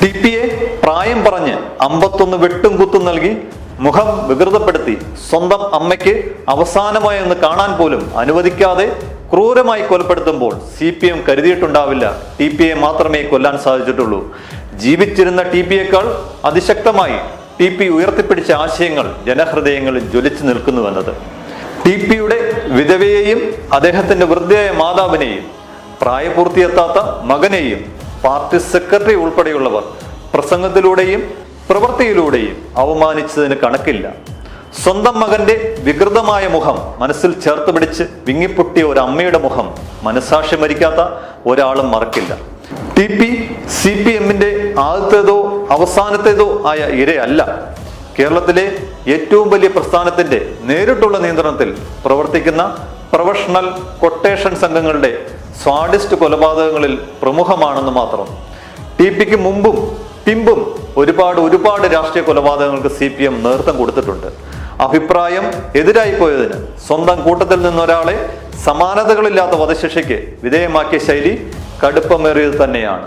T P A പ്രായം പറഞ്ഞ് അമ്പത്തൊന്ന് വെട്ടും കുത്തും നൽകി മുഖം വികൃതപ്പെടുത്തി സ്വന്തം അമ്മയ്ക്ക് അവസാനമായി ഒന്ന് കാണാൻ പോലും അനുവദിക്കാതെ ക്രൂരമായി കൊലപ്പെടുത്തുമ്പോൾ സി പി എം കരുതിയിട്ടുണ്ടാവില്ല. ടി പി എ മാത്രമേ കൊല്ലാൻ സാധിച്ചിട്ടുള്ളൂ. ജീവിച്ചിരുന്ന ടി പി എക്കാൾ അതിശക്തമായി ടി പി ഉയർത്തിപ്പിടിച്ച ആശയങ്ങൾ ജനഹൃദയങ്ങളിൽ ജ്വലിച്ചു നിൽക്കുന്നുവെന്നത് ടി പിയുടെ വിധവയെയും അദ്ദേഹത്തിന്റെ വൃദ്ധയായ മാതാവിനെയും പ്രായപൂർത്തിയെത്താത്ത മകനെയും പാർട്ടി സെക്രട്ടറി ഉൾപ്പെടെയുള്ളവർ പ്രസംഗത്തിലൂടെയും പ്രവൃത്തിയിലൂടെയും അവമാനിച്ചതിന് കണക്കില്ല. സ്വന്തം മകന്റെ വികൃതമായ മുഖം മനസ്സിൽ ചേർത്ത് പിടിച്ച് വിങ്ങിപ്പൊട്ടിയ ഒരു അമ്മയുടെ മുഖം മനസാക്ഷി മരിക്കാത്ത ഒരാളും മറക്കില്ല. ടി പി സി പി എമ്മിന്റെ ആദ്യത്തേതോ അവസാനത്തേതോ ആയ ഇരയല്ല. കേരളത്തിലെ ഏറ്റവും വലിയ പ്രസ്ഥാനത്തിന്റെ നേരിട്ടുള്ള നിയന്ത്രണത്തിൽ പ്രവർത്തിക്കുന്ന പ്രൊഫഷണൽ കൊട്ടേഷൻ സംഘങ്ങളുടെ സ്വാഡിസ്റ്റ് കൊലപാതകങ്ങളിൽ പ്രമുഖമാണെന്ന് മാത്രം. ടി പിക്ക് മുമ്പും പിമ്പും ഒരുപാട് ഒരുപാട് രാഷ്ട്രീയ കൊലപാതകങ്ങൾക്ക് സി പി എം നേതൃത്വം കൊടുത്തിട്ടുണ്ട്. അഭിപ്രായം എതിരായി പോയതിന് സ്വന്തം കൂട്ടത്തിൽ നിന്നൊരാളെ സമാനതകളില്ലാത്ത വധശിക്ഷയ്ക്ക് വിധേയമാക്കിയ ശൈലി കടുപ്പമേറിയത് തന്നെയാണ്.